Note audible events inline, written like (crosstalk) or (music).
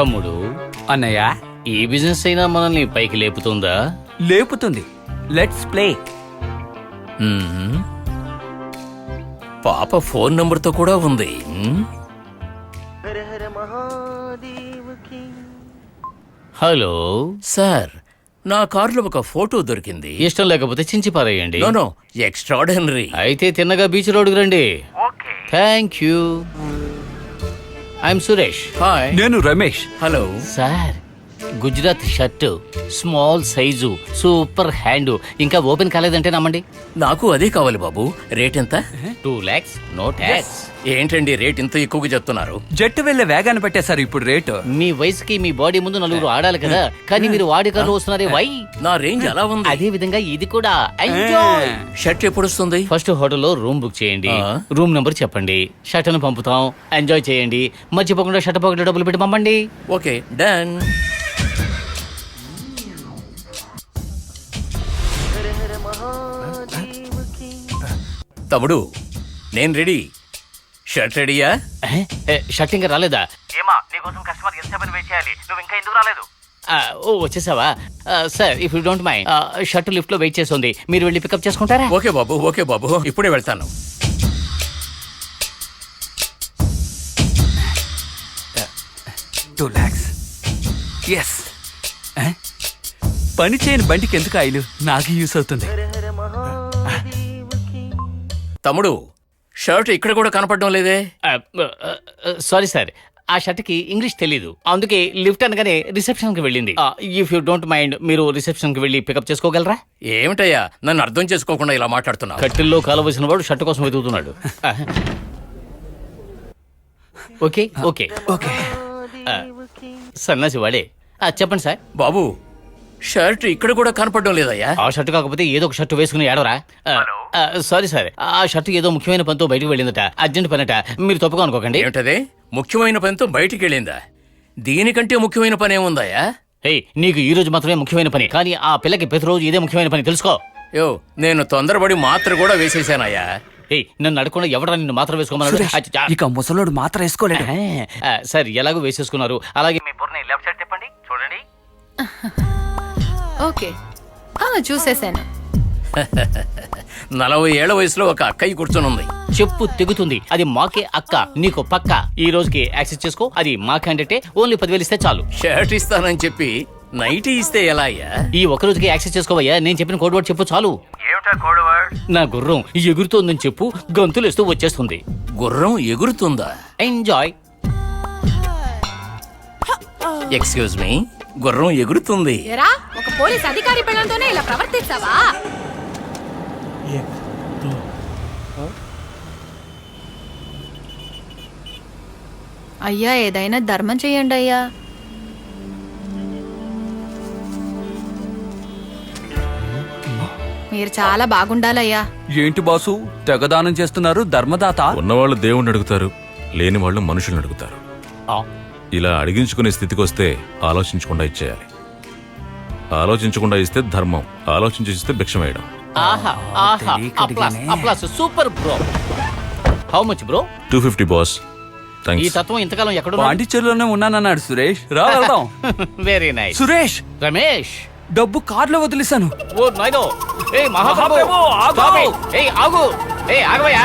తమ్ముడు. అన్నయ్య? ఈ బిజినెస్ అయినా మనల్ని పైకి లేపుతుందా? లేపుతుంది. లెట్స్ ప్లే మ్మ్. పాప ఫోన్ నంబర్తో కూడా ఉంది. మ్మ్. హలో. సార్ నా కారులో ఒక ఫోటో దొరికింది. ఇష్టం లేకపోతే చించి పారేయండి. No no extraordinary. అయితే తిన్నగా బీచ్ రోడ్డుకు రండి. Thank you I'm Suresh. Hi నేను Ramesh. Hello sir Gujarat shirt small size super hand. ఇంకా ఓపెన్ కాలేదంటే నమ్మండి. నాకు అదే కావాలి బాబు. రేట్ ఎంత? Two lakhs no tax. ఏంటండి రేట్ ఇంత ఎక్కువగా చెప్తున్నారు? జట్టు వెళ్ళే వేగాన్ని పెట్టేశారు ఇప్పుడు రేటు. మీ వయసుకి మీ బాడీ ముందు నలుగురు ఆడాలి కదా. కానీ మీరు వాడి కార్లో వస్తున్నారే వై. నా రేంజ్ అలా ఉంది. అదే విధంగా ఇది కూడా. ఎంజాయ్ షర్ట్ ఎప్పుడు వస్తుంది? ఫస్ట్ హోటల్లో రూమ్ బుక్ చేయండి. రూమ్ నెంబర్ చెప్పండి. షర్ట్ను పంపుతాం. ఎంజాయ్ చేయండి. మర్చిపోకుండా షర్ట్ పాకెట్ డబ్బులు పెట్టి పంపండి. Okay done. తమ్ముడు నేను రెడీ. షర్ట్ రెడీయా? షర్ట్ ఇంకా రాలేదా? ఏమా నీకోసం కస్టమర్ ఎంతసేపు వెయిట్ చేయాలి? నువ్వు ఇంకా ఎందుకు రాలేదు? ఓ వచ్చేసావా? Sir if you don't mind shirt లిఫ్ట్లో వెయిట్ చేస్తుంది. మీరు వెళ్ళి పికప్ చేసుకుంటారా? ఓకే బాబు ఓకే బాబు. ఇప్పుడే వెళ్తాను. టూ ల్యాక్స్ ఎస్ పని చేయని బండికి ఎందుకు ఆయిల్? నాకు యూస్ అవుతుంది. తమ్ముడు షర్ట్ ఇక్కడ కూడా కనపడడం లేదే? సారీ సార్ ఆ షర్ట్కి ఇంగ్లీష్ తెలీదు. అందుకే లిఫ్ట్ అనగానే రిసెప్షన్కి వెళ్ళింది ఇఫ్ యూ డోంట్ మైండ్ మీరు రిసెప్షన్కి వెళ్ళి పికప్ చేసుకోగలరా? ఏమిటయ్యా? నన్ను అర్థం చేసుకోకుండా ఇలా మాట్లాడుతున్నావు. కట్టెల్లో కాలవలసిన వాడు షర్ట్ కోసం వెతుకుతున్నాడు. Okay okay. ఓకే. సన్నాసి వాడే. చెప్పండి సార్. బాబు షర్ట్ ఇక్కడ కూడా కనపడడం లేదయ్యా. ఆ షర్ట్ కాకపోతే ఏదో ఒక షర్ట్ వేసుకుని ఏడవరా? Sorry sir. ఆ షర్ట్ ఏదో ముఖ్యమైన పనితో బయటకు వెళ్ళిందట. అర్జెంట్ పనట. మీరు తప్పుగా అనుకోకండి. ఏమిటదే? ముఖ్యమైన పనితో బయటికి వెళ్ళిందా? దీనికంటే ముఖ్యమైన పని ఏముందయ్యా? ఏయ్ నీకు ఈ రోజు మాత్రమే ముఖ్యమైన పని. కానీ ఆ పిల్లకి ప్రతిరోజు ఇదే ముఖ్యమైన పని తెలుసుకో. యో నేను తొందరపడి మాత్ర కూడా వేసేసానయ్యా. ఏయ్ నన్ను అడగకుండా ఎవడా నిన్ను మాత్రం వేసుకోమన్నాడు. ఇక ముసలోడు మాత్రం వేసుకోలేడు. ఆ, సార్ ఎలాగో వేసేసుకున్నారు. అలాగే మీ బుర్రని లెఫ్ట్ సైడ్ తిప్పండి. చూడండి. (laughs) ఓకే. ఆ, చూసేశాను నలభై ఏళ్ళ వయసులో ఒక అక్కయ్య కూర్చొని ఉంది. చెప్పు తెగుతుంది. అది మాకే అక్క నీకు పక్క. ఈ రోజుకి యాక్సెస్ చేసుకో అది మా క్యాండిడేటే ఓన్లీ పదివేలు ఇస్తే చాలు. షర్ట్ ఇస్తానని చెప్పి నైటీ ఇస్తే ఎలా అయ్యా? ఈ ఒక రోజుకి యాక్సెస్ చేసుకోవయ్యా నేను చెప్పిన కోడ్ వర్డ్ చెప్పు చాలు. నా గుర్రం ఎగురుతోందని చెప్పు గంతులేస్తూ వచ్చేస్తుంది. గుర్రం ఎగురుతుందా? ఎంజాయ్ ఎక్స్క్యూజ్ మీ గుర్రం ఎగురుతుంది. ఎరా ఒక పోలీస్ అధికారి పిల్లలతోనే ఇలా ప్రవర్తిస్తావా? అయ్యా ఏదైనా ధర్మం చేయండి అయ్యా. మీరు చాలా బాగుండాలయ్యా. ఏంటి బాసు? తెగదానం చేస్తున్నారు ధర్మదాత? ఉన్నవాళ్ళు దేవుణ్ణి అడుగుతారు లేని వాళ్ళు మనుషుల్ని అడుగుతారు. ఆ, ఇలా అడిగించుకునే స్థితికి వస్తే ఆలోచించకుండా ఇచ్చేయాలి. ఆలోచించకుండా ఇస్తే ధర్మం ఆలోచించి ఇస్తే భిక్ష వేయడం. ఆహా ఆహా applause. Applause super bro. How much bro two fifty boss. ఈ తత్వం ఇంతకాలం ఎక్కడ పాండిచ్చేరిలోనే ఉన్నానన్నాడు సురేష్. రా వెళ్దాం. (laughs) Very nice Suresh! రమేష్! డబ్బు కార్లో వదిలేశాను. ఓ నాయనో! ఏయ్ మహాప్రభు! మహాప్రభు, ఆగు! ఏయ్ ఆగవయ్యా!